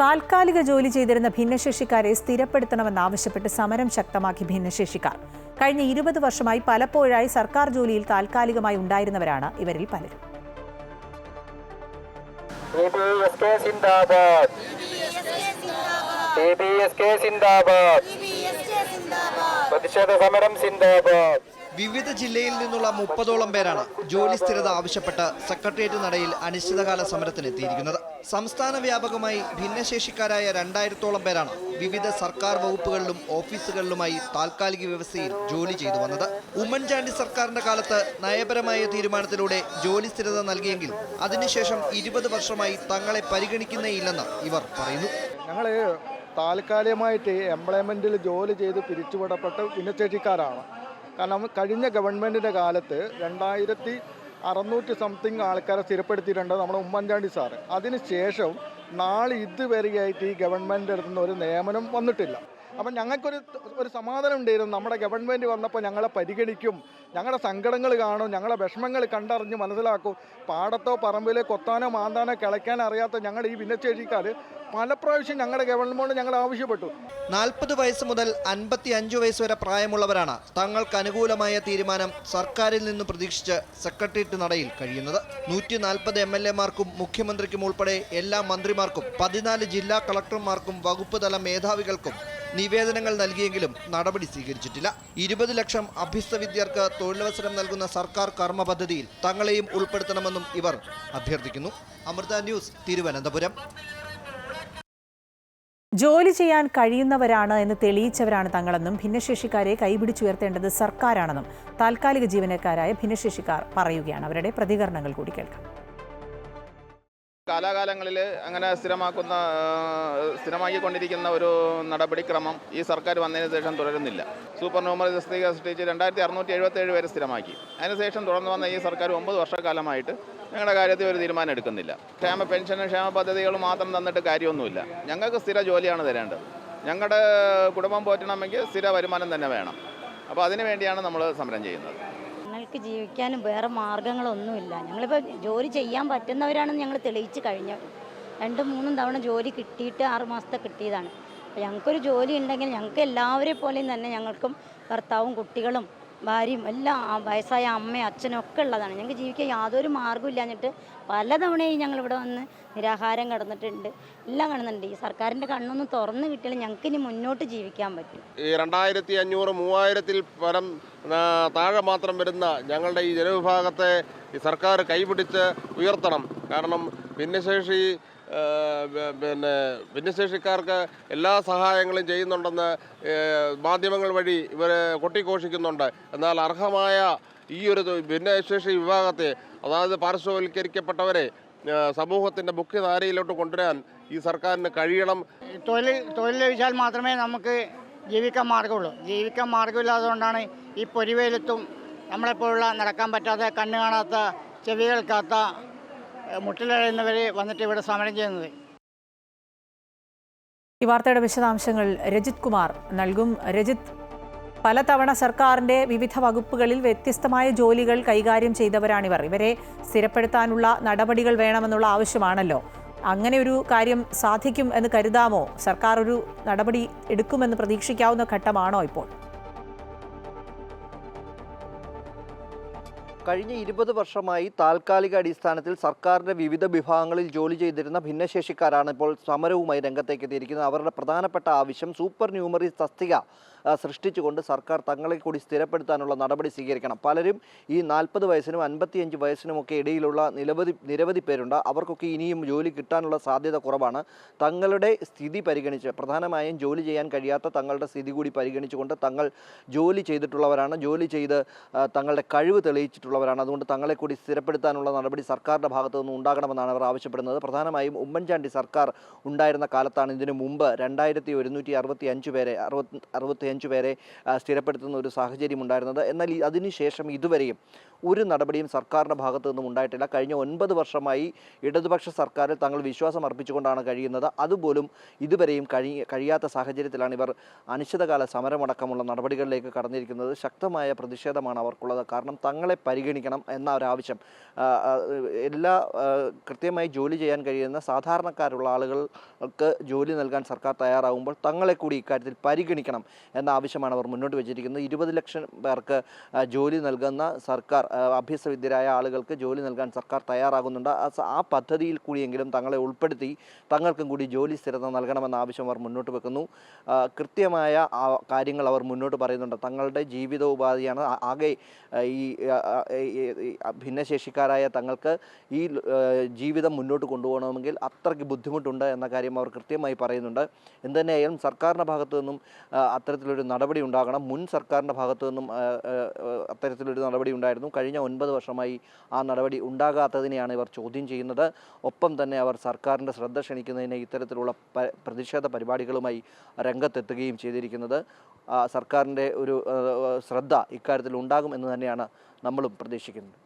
താൽക്കാലിക ജോലി ചെയ്തിരുന്ന ഭിന്നശേഷിക്കാരെ സ്ഥിരപ്പെടുത്തണമെന്നാവശ്യപ്പെട്ട് സമരം ശക്തമാക്കി ഭിന്നശേഷിക്കാർ. കഴിഞ്ഞ ഇരുപത് വർഷമായി പലപ്പോഴായി സർക്കാർ ജോലിയിൽ താൽക്കാലികമായി ഉണ്ടായിരുന്നവരാണ് ഇവരിൽ പലരും. പ്രതിഷേധ സമരം സിന്ദാബാദ് വിവിധ ജില്ലയിൽ നിന്നുള്ള മുപ്പതോളം പേരാണ് ജോലി സ്ഥിരത ആവശ്യപ്പെട്ട് സെക്രട്ടേറിയറ്റ് നടയിൽ അനിശ്ചിതകാല സമരത്തിനെത്തിയിരിക്കുന്നത്. സംസ്ഥാന വ്യാപകമായി ഭിന്നശേഷിക്കാരായ രണ്ടായിരത്തോളം പേരാണ് വിവിധ സർക്കാർ വകുപ്പുകളിലും ഓഫീസുകളിലുമായി താൽക്കാലിക വ്യവസ്ഥയിൽ ജോലി ചെയ്തു വന്നത്. ഉമ്മൻചാണ്ടി സർക്കാരിന്റെ കാലത്ത് നയപരമായ തീരുമാനത്തിലൂടെ ജോലി സ്ഥിരത നൽകിയെങ്കിൽ അതിനുശേഷം ഇരുപത് വർഷമായി തങ്ങളെ പരിഗണിക്കുന്നേയില്ലെന്ന് ഇവർ പറയുന്നു. ഞങ്ങൾ താൽക്കാലികമായിട്ട് എംപ്ലോയ്മെന്റിൽ ജോലി ചെയ്ത് പിരിച്ചുവിടപ്പെട്ട് ഭിന്നശേഷിക്കാരാണ്. കാരണം കഴിഞ്ഞ ഗവൺമെന്റിന്റെ കാലത്ത് രണ്ടായിരത്തി അറുന്നൂറ്റി സംതിങ് ആൾക്കാരെ സ്ഥിരപ്പെടുത്തിയിട്ടുണ്ട് നമ്മുടെ ഉമ്മൻചാണ്ടി സാറ്. അതിന് ശേഷം നാളെ ഇതുവരെയായിട്ട് ഈ ഗവൺമെന്റിന്റെ അടുത്തുനിന്ന് ഒരു നിയമനം വന്നിട്ടില്ല. അപ്പം ഞങ്ങൾക്കൊരു ഒരു സമാധാനം ഉണ്ടായിരുന്നു. നമ്മുടെ ഗവൺമെന്റ് വന്നപ്പോൾ ഞങ്ങളെ പരിഗണിക്കും. ഞങ്ങളുടെ സങ്കടങ്ങൾ കാണും. ഞങ്ങളുടെ വിഷമങ്ങൾ കണ്ടറിഞ്ഞ് മനസ്സിലാക്കും. പാടത്തോ പറമ്പിലോ കൊത്താനോ മാന്താനോ കിളയ്ക്കാനോ അറിയാത്ത ഞങ്ങളുടെ ഈ ഭിന്നശേഷിക്കാർ പല പ്രാവശ്യം ഞങ്ങളുടെ ഗവൺമെന്റ് ഞങ്ങൾ ആവശ്യപ്പെട്ടു. നാൽപ്പത് വയസ്സ് മുതൽ അൻപത്തി അഞ്ച് വയസ്സ് വരെ പ്രായമുള്ളവരാണ് തങ്ങൾക്ക് അനുകൂലമായ തീരുമാനം സർക്കാരിൽ നിന്ന് പ്രതീക്ഷിച്ച് സെക്രട്ടേറിയറ്റ് നടയിൽ കഴിയുന്നത്. നൂറ്റി നാൽപ്പത് എം എൽ എമാർക്കും മുഖ്യമന്ത്രിക്കും ഉൾപ്പെടെ എല്ലാ മന്ത്രിമാർക്കും പതിനാല് ജില്ലാ കളക്ടർമാർക്കും വകുപ്പ് തല മേധാവികൾക്കും നിവേദനങ്ങൾ നൽകിയെങ്കിലും നടപടി സ്വീകരിച്ചിട്ടില്ല. ഇരുപത് ലക്ഷം അഭ്യസ്ത വിദ്യർക്ക് തൊഴിലവസരം നൽകുന്ന സർക്കാർ കർമ്മ പദ്ധതിയിൽ തങ്ങളെയും ഉൾപ്പെടുത്തണമെന്നും ഇവർ അഭ്യർത്ഥിക്കുന്നു. അമൃത ന്യൂസ് തിരുവനന്തപുരം. ജോലി ചെയ്യാൻ കഴിയുന്നവരാണ് എന്ന് തെളിയിച്ചവരാണ് തങ്ങളെന്നും ഭിന്നശേഷിക്കാരെ കൈപിടിച്ചുയർത്തേണ്ടത് സർക്കാരാണെന്നും താൽക്കാലിക ജീവനക്കാരായ ഭിന്നശേഷിക്കാർ പറയുകയാണ്. അവരുടെ പ്രതികരണങ്ങൾ കൂടി കേൾക്കാം. കാലാകാലങ്ങളിൽ അങ്ങനെ സ്ഥിരമാക്കുന്ന സ്ഥിരമാക്കിക്കൊണ്ടിരിക്കുന്ന ഒരു നടപടിക്രമം ഈ സർക്കാർ വന്നതിന് ശേഷം തുടരുന്നില്ല. സൂപ്പർ ന്യൂമറി തസ്തിക സൃഷ്ടിച്ച് രണ്ടായിരത്തി അറുന്നൂറ്റി എഴുപത്തേഴ് പേരെ സ്ഥിരമാക്കി അതിനുശേഷം തുടർന്ന് വന്ന ഈ സർക്കാർ ഒമ്പത് വർഷക്കാലമായിട്ട് ഞങ്ങളുടെ കാര്യത്തിൽ ഒരു തീരുമാനം എടുക്കുന്നില്ല ക്ഷേമ പെൻഷനും ക്ഷേമ പദ്ധതികളും മാത്രം തന്നിട്ട് കാര്യമൊന്നുമില്ല. ഞങ്ങൾക്ക് സ്ഥിര ജോലിയാണ് തരേണ്ടത്. ഞങ്ങളുടെ കുടുംബം പോറ്റണമെങ്കിൽ സ്ഥിര വരുമാനം തന്നെ വേണം. അപ്പോൾ അതിനുവേണ്ടിയാണ് നമ്മൾ സമരം ചെയ്യുന്നത്. ഞങ്ങൾക്ക് ജീവിക്കാനും വേറെ മാർഗങ്ങളൊന്നുമില്ല. ഞങ്ങളിപ്പോൾ ജോലി ചെയ്യാൻ പറ്റുന്നവരാണെന്ന് ഞങ്ങൾ തെളിയിച്ച് കഴിഞ്ഞു. രണ്ടും മൂന്നും തവണ ജോലി കിട്ടിയിട്ട് ആറ് മാസത്തെ കിട്ടിയതാണ്. അപ്പോൾ ഞങ്ങൾക്കൊരു ജോലി ഉണ്ടെങ്കിൽ ഞങ്ങൾക്ക് എല്ലാവരെ പോലെയും തന്നെ ഞങ്ങൾക്കും ഭർത്താവും കുട്ടികളും ഭാര്യയും എല്ലാം വയസ്സായ അമ്മയും അച്ഛനും ഒക്കെ ഉള്ളതാണ്. ഞങ്ങൾക്ക് ജീവിക്കാൻ യാതൊരു മാർഗവും ഇല്ലാഞ്ഞിട്ട് പലതവണയും ഞങ്ങളിവിടെ വന്ന് നിരാഹാരം കിടന്നിട്ടുണ്ട്. എല്ലാം കാണുന്നുണ്ട് ഈ സർക്കാരിന്റെ കണ്ണൊന്ന് തുറന്ന് കിട്ടിയാൽ ഞങ്ങൾക്ക് ഇനി മുന്നോട്ട് ജീവിക്കാൻ പറ്റും. ഈ രണ്ടായിരത്തി അഞ്ഞൂറ് മൂവായിരത്തിൽ പരം താഴെ മാത്രം വരുന്ന ഞങ്ങളുടെ ഈ ജനവിഭാഗത്തെ ഈ സർക്കാർ കൈപിടിച്ച് ഉയർത്തണം. കാരണം ഭിന്നശേഷി പിന്നെ ഭിന്നശേഷിക്കാർക്ക് എല്ലാ സഹായങ്ങളും ചെയ്യുന്നുണ്ടെന്ന് മാധ്യമങ്ങൾ വഴി ഇവർ കൊട്ടിഘോഷിക്കുന്നുണ്ട്. എന്നാൽ അർഹമായ ഈ ഒരു ഭിന്നശേഷി വിഭാഗത്തെ അതായത് പാർശ്വവൽക്കരിക്കപ്പെട്ടവരെ സമൂഹത്തിന്റെ മുഖ്യധാരയിലോട്ട് കൊണ്ടുവരാൻ ഈ സർക്കാരിന് കഴിയണം. തൊഴിൽ തൊഴിൽ ലഭിച്ചാൽ മാത്രമേ നമുക്ക് ജീവിക്കാൻ മാർഗമുള്ളൂ. ജീവിക്കാൻ മാർഗമില്ലാത്തതുകൊണ്ടാണ് ഈ പൊരിവേലത്തും നമ്മളെപ്പോലുള്ള നടക്കാൻ പറ്റാത്ത കണ്ണു കാണാത്ത ചെവി കേൾക്കാത്ത ഏഹ്, മുട്ടിലഴയുന്നവർ വന്നിട്ട് ഇവിടെ സമരം ചെയ്യുന്നത്. ഈ വാർത്തയുടെ വിശദാംശങ്ങൾ രജിത് കുമാർ നൽകും. രജിത് പലതവണ സർക്കാരിന്റെ വിവിധ വകുപ്പുകളിൽ വ്യത്യസ്തമായ ജോലികൾ കൈകാര്യം ചെയ്തവരാണിവർ. ഇവരെ സ്ഥിരപ്പെടുത്താനുള്ള നടപടികൾ വേണമെന്നുള്ള ആവശ്യമാണല്ലോ. അങ്ങനെ ഒരു കാര്യം സാധിക്കും എന്ന് കരുതാമോ? സർക്കാർ ഒരു നടപടി എടുക്കുമെന്ന് പ്രതീക്ഷിക്കാവുന്ന ഘട്ടമാണോ ഇപ്പോൾ? കഴിഞ്ഞ ഇരുപത് വർഷമായി താൽക്കാലിക അടിസ്ഥാനത്തിൽ സർക്കാരിന്റെ വിവിധ വിഭാഗങ്ങളിൽ ജോലി ചെയ്തിരുന്ന ഭിന്നശേഷിക്കാരാണ് ഇപ്പോൾ സമരവുമായി രംഗത്തേക്ക് എത്തിയിരിക്കുന്നത്. അവരുടെ പ്രധാനപ്പെട്ട ആവശ്യം സൂപ്പർ ന്യൂമറി തസ്തിക സൃഷ്ടിച്ചുകൊണ്ട് സർക്കാർ തങ്ങളെ കൂടി സ്ഥിരപ്പെടുത്താനുള്ള നടപടി സ്വീകരിക്കണം. പലരും ഈ നാൽപ്പത് വയസ്സിനും അൻപത്തിയഞ്ച് വയസ്സിനുമൊക്കെ ഇടയിലുള്ള നിരവധി നിരവധി പേരുണ്ട്. അവർക്കൊക്കെ ഇനിയും ജോലി കിട്ടാനുള്ള സാധ്യത കുറവാണ്. തങ്ങളുടെ സ്ഥിതി പരിഗണിച്ച് പ്രധാനമായും ജോലി ചെയ്യാൻ കഴിയാത്ത തങ്ങളുടെ സ്ഥിതി കൂടി പരിഗണിച്ചുകൊണ്ട് തങ്ങൾ ജോലി ചെയ്തിട്ടുള്ളവരാണ്. ജോലി ചെയ്ത് തങ്ങളുടെ കഴിവ് തെളിയിച്ചിട്ടുള്ളവരാണ് അതുകൊണ്ട് തങ്ങളെ കൂടി സ്ഥിരപ്പെടുത്താനുള്ള നടപടി സർക്കാരിന്റെ ഭാഗത്തു നിന്ന് ഉണ്ടാകണമെന്നാണ് അവർ ആവശ്യപ്പെടുന്നത്. പ്രധാനമായും ഉമ്മൻചാണ്ടി സർക്കാർ ഉണ്ടായിരുന്ന കാലത്താണ് ഇതിനു മുമ്പ് രണ്ടായിരത്തി ഒരുന്നൂറ്റി അറുപത്തി അഞ്ച് പേരെ അറുപത്തി അറുപത്തി അഞ്ച് പേരെ സ്ഥിരപ്പെടുത്തുന്ന ഒരു സാഹചര്യം ഉണ്ടായിരുന്നത് എന്നാൽ അതിനുശേഷം ഇതുവരെയും ഒരു നടപടിയും സർക്കാരിന്റെ ഭാഗത്തു നിന്നും ഉണ്ടായിട്ടില്ല. കഴിഞ്ഞ ഒൻപത് വർഷമായി ഇടതുപക്ഷ സർക്കാരിൽ തങ്ങൾ വിശ്വാസം അർപ്പിച്ചുകൊണ്ടാണ് കഴിയുന്നത്. അതുപോലും ഇതുവരെയും കഴി കഴിയാത്ത സാഹചര്യത്തിലാണ് ഇവർ അനിശ്ചിതകാല സമരമടക്കമുള്ള നടപടികളിലേക്ക് കടന്നിരിക്കുന്നത്. ശക്തമായ പ്രതിഷേധമാണ് അവർക്കുള്ളത്. കാരണം തങ്ങളെ പരിഗണിക്കണം എന്ന ഒരാവശ്യം എല്ലാ കൃത്യമായി ജോലി ചെയ്യാൻ കഴിയുന്ന സാധാരണക്കാരുള്ള ആളുകൾക്ക് ജോലി നൽകാൻ സർക്കാർ തയ്യാറാകുമ്പോൾ തങ്ങളെ കൂടി ഇക്കാര്യത്തിൽ പരിഗണിക്കണം എന്ന ആവശ്യമാണ് അവർ മുന്നോട്ട് വെച്ചിരിക്കുന്നത്. ഇരുപത് ലക്ഷം പേർക്ക് ജോലി നൽകുന്ന സർക്കാർ ആ, അഭ്യസ്തവിദ്യരായ ആളുകൾക്ക് ജോലി നൽകാൻ സർക്കാർ തയ്യാറാകുന്നുണ്ട്. ആ പദ്ധതിയിൽ കൂടിയെങ്കിലും തങ്ങളെ ഉൾപ്പെടുത്തി തങ്ങൾക്കും കൂടി ജോലി സ്ഥിരത നൽകണമെന്ന ആവശ്യം അവർ മുന്നോട്ട് വെക്കുന്നു. കൃത്യമായ കാര്യങ്ങൾ അവർ മുന്നോട്ട് പറയുന്നുണ്ട്. തങ്ങളുടെ ജീവിതോപാധിയാണ് ആകെ ഈ ഭിന്നശേഷിക്കാരായ തങ്ങൾക്ക് ഈ ജീവിതം മുന്നോട്ട് കൊണ്ടുപോകണമെങ്കിൽ അത്രയ്ക്ക് ബുദ്ധിമുട്ടുണ്ട് എന്ന കാര്യം അവർ കൃത്യമായി പറയുന്നുണ്ട്. എന്തുതന്നെയായാലും സർക്കാരിന്റെ ഭാഗത്തു നിന്നും അത്തരത്തിലൊരു നടപടി ഉണ്ടാകണം. മുൻ സർക്കാരിന്റെ ഭാഗത്തു നിന്നും അത്തരത്തിലൊരു നടപടി ഉണ്ടായിരുന്നു. കഴിഞ്ഞ ഒൻപത് വർഷമായി ആ നടപടി ഉണ്ടാകാത്തതിനെയാണ് ഇവർ ചോദ്യം ചെയ്യുന്നത്. ഒപ്പം തന്നെ അവർ സർക്കാരിന്റെ ശ്രദ്ധ ക്ഷണിക്കുന്നതിന് ഇത്തരത്തിലുള്ള പ്രതിഷേധ പരിപാടികളുമായി രംഗത്തെത്തുകയും ചെയ്തിരിക്കുന്നത്. സർക്കാരിന്റെ ഒരു ശ്രദ്ധ ഇക്കാര്യത്തിൽ ഉണ്ടാകും എന്ന് തന്നെയാണ് നമ്മളും പ്രതീക്ഷിക്കുന്നത്.